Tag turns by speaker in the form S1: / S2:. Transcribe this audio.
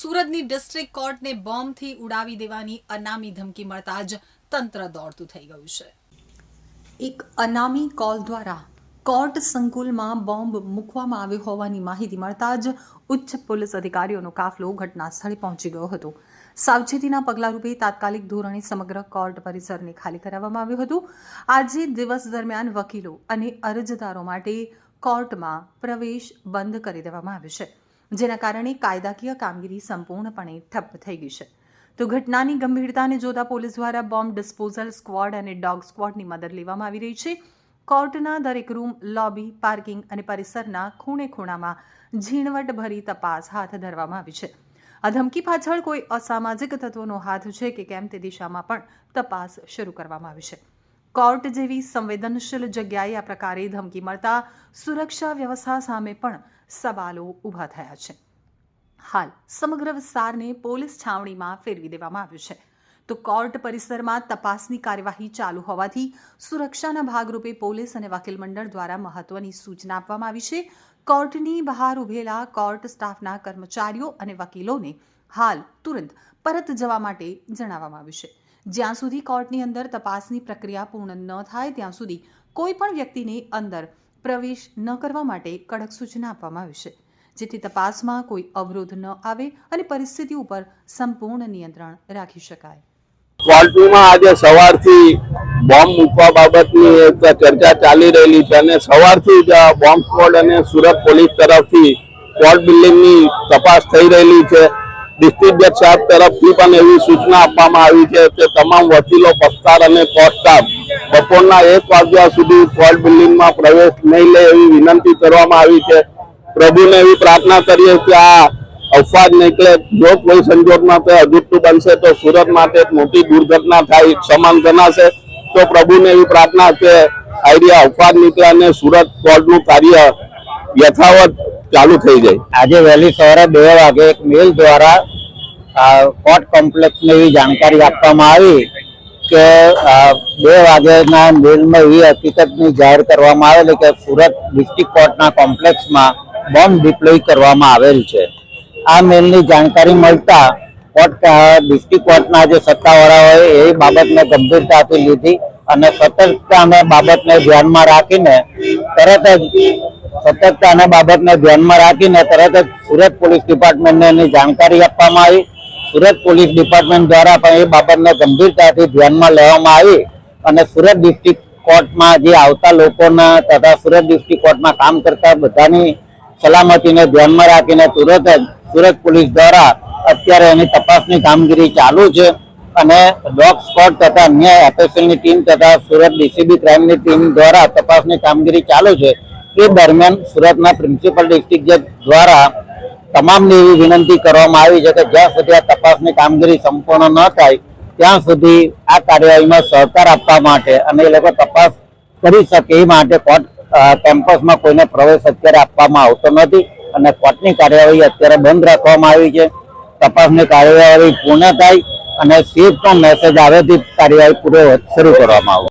S1: સુરતની ડિસ્ટ્રિક્ટ કોર્ટને બોમ્બથી ઉડાવી દેવાની અનામી ધમકી મળતા જ તંત્ર દોડતું થઈ ગયું છે. એક અનામી કોલ દ્વારા કોર્ટ સંકુલમાં બોમ્બ મૂકવામાં આવ્યો હોવાની માહિતી મળતા જ ઉચ્ચ પોલીસ અધિકારીઓનો કાફલો ઘટના સ્થળે પહોંચી ગયો હતો. સાવચેતીના પગલા રૂપે તાત્કાલિક ધોરણે સમગ્ર કોર્ટ પરિસરને ખાલી કરાવવામાં આવ્યું હતું. આજે દિવસ દરમિયાન વકીલો અને અરજદારો માટે કોર્ટમાં પ્રવેશ બંધ કરી દેવામાં આવ્યો છે. જેના કારણે કાયદાકીય કામગીરી સંપૂર્ણપણે ઠપ્પ થઈ ગઈ છે. તો ઘટનાની ગંભીરતાને જોતા પોલીસ દ્વારા બોમ્બ ડિસ્પોઝલ સ્ક્વોડ અને ડોગ સ્ક્વોડની મદદ લેવામાં આવી રહી છે. કોર્ટના દરેક રૂમ, લોબી, પાર્કિંગ અને પરિસરના ખૂણે ખૂણામાં ઝીણવટભરી તપાસ હાથ ધરવામાં આવી છે. આ ધમકી પાછળ કોઈ અસામાજિક તત્વોનો હાથ છે કે કેમ તે દિશામાં પણ તપાસ શરૂ કરવામાં આવી છે. કોર્ટ જેવી સંવેદનશીલ જગ્યાએ આ પ્રકારે ધમકી મળતા સુરક્ષા વ્યવસ્થા સામે પણ સવાલો ઊભા થયા છે. હાલ સમગ્ર વિસ્તારને પોલીસ છાવણીમાં ફેરવી દેવામાં આવ્યું છે. તો કોર્ટ પરિસરમાં તપાસની કાર્યવાહી ચાલુ હોવાથી સુરક્ષાના ભાગરૂપે પોલીસ અને વકીલ મંડળ દ્વારા મહત્વની સૂચના આપવામાં આવી છે. કોર્ટની બહાર ઉભેલા કોર્ટ સ્ટાફના કર્મચારીઓ અને વકીલોને હાલ તુરંત પરત જવા માટે જણાવવામાં આવ્યું છે. જ્યાં સુધી કોર્ટની અંદર તપાસની પ્રક્રિયા પૂર્ણ ન થાય, ત્યાં સુધી કોઈ પણ વ્યક્તિને અંદર પ્રવેશ ન કરવા માટે કડક સૂચના આપવામાં આવી છે. જેથી તપાસમાં કોઈ અવરોધ ન આવે અને પરિસ્થિતિ ઉપર સંપૂર્ણ નિયંત્રણ રાખી શકાય.
S2: કોર્ટમાં આજે સવારથી બોમ્બ મૂકવા બાબતની એક ચર્ચા ચાલી રહેલી છે અને સવારથી જ બોમ્બ સ્ક્વોડ અને સુરત પોલીસ તરફથી કોર્ટ બિલ્ડિંગની તપાસ થઈ રહેલી છે. ડિસ્ટ્રિક્ટ સાહેબ તરફથી પણ એવી સૂચના આપવામાં આવી છે કે તમામ વકીલો, પક્ષકાર અને કોર્ટ સ્ટાફ બપોરના એક વાગ્યા સુધી કોર્ટ બિલ્ડિંગમાં પ્રવેશ નહીં લે એવી વિનંતી કરવામાં આવી છે. પ્રભુને એવી પ્રાર્થના કરીએ કે આ અફવાજ નીકળે. જો કોઈ સંજોગમાં તે અજુગતું બનશે તો સુરત માટે મોટી દુર્ઘટના થાય સમાન ગણાશે. તો પ્રભુને એવી પ્રાર્થના કે આઈડિયા અફવાજ નીકળે અને સુરત કોર્ટનું કાર્ય યથાવત ચાલુ થઈ જાય.
S3: આજે વહેલી સવારે બે વાગે એક મેલ દ્વારા કોર્ટ કોમ્પ્લેક્સને એવી જાણકારી આપવામાં આવી કે બે વાગ્યાના મેલમાં એવી હકીકતની જાહેર કરવામાં આવેલી કે સુરત ડિસ્ટ્રિક્ટ કોર્ટના કોમ્પ્લેક્સમાં બોમ્બ ડિપ્લોય કરવામાં આવેલ છે. આ મેલની જાણકારી મળતા કોર્ટ ડિસ્ટ્રિક્ટ કોર્ટના જે સત્તાવાળા હોય એ બાબતને ગંભીરતાથી લીધી અને સતર્કતા બાબતને ધ્યાનમાં રાખીને તરત જ સતર્કતા અને બાબતને ધ્યાનમાં રાખીને તરત જ સુરત પોલીસ ડિપાર્ટમેન્ટને એની જાણકારી આપવામાં આવી. સુરત પોલીસ ડિપાર્ટમેન્ટ દ્વારા પણ એ બાબતને ગંભીરતાથી ધ્યાનમાં લેવામાં આવી અને સુરત ડિસ્ટ્રિક્ટ કોર્ટમાં જે આવતા લોકોના તથા સુરત ડિસ્ટ્રિક્ટ કોર્ટમાં કામ કરતા બધાની સલામતીને ધ્યાનમાં રાખીને તુરત જ સુરત પોલીસ દ્વારા અત્યારે એની તપાસની કામગીરી ચાલુ છે અને ડોગ સ્કોડ તથા અન્ય એફએસએલની ટીમ તથા સુરત ડીસીબી ક્રાઇમની ટીમ દ્વારા તપાસની કામગીરી ચાલુ છે. એ દરમિયાન સુરતના પ્રિન્સિપલ ડિસ્ટ્રિક્ટ જજ દ્વારા તમામને એવી વિનંતી કરવામાં આવી છે કે જ્યાં સુધી આ તપાસની કામગીરી સંપૂર્ણ ન થાય, ત્યાં સુધી આ કાર્યવાહીમાં સહકાર આપવા માટે અને એ લોકો તપાસ કરી શકે એ માટે કોર્ટ કેમ્પસમાં કોઈને પ્રવેશ અત્યારે આપવામાં આવતો નથી અને કોર્ટની કાર્યવાહી અત્યારે બંધ રાખવામાં આવી છે. તપાસની કાર્યવાહી પૂર્ણ થાય અને પણ મેસેજ આવેથી કાર્યવાહી પૂરો શરૂ કરવામાં આવશે.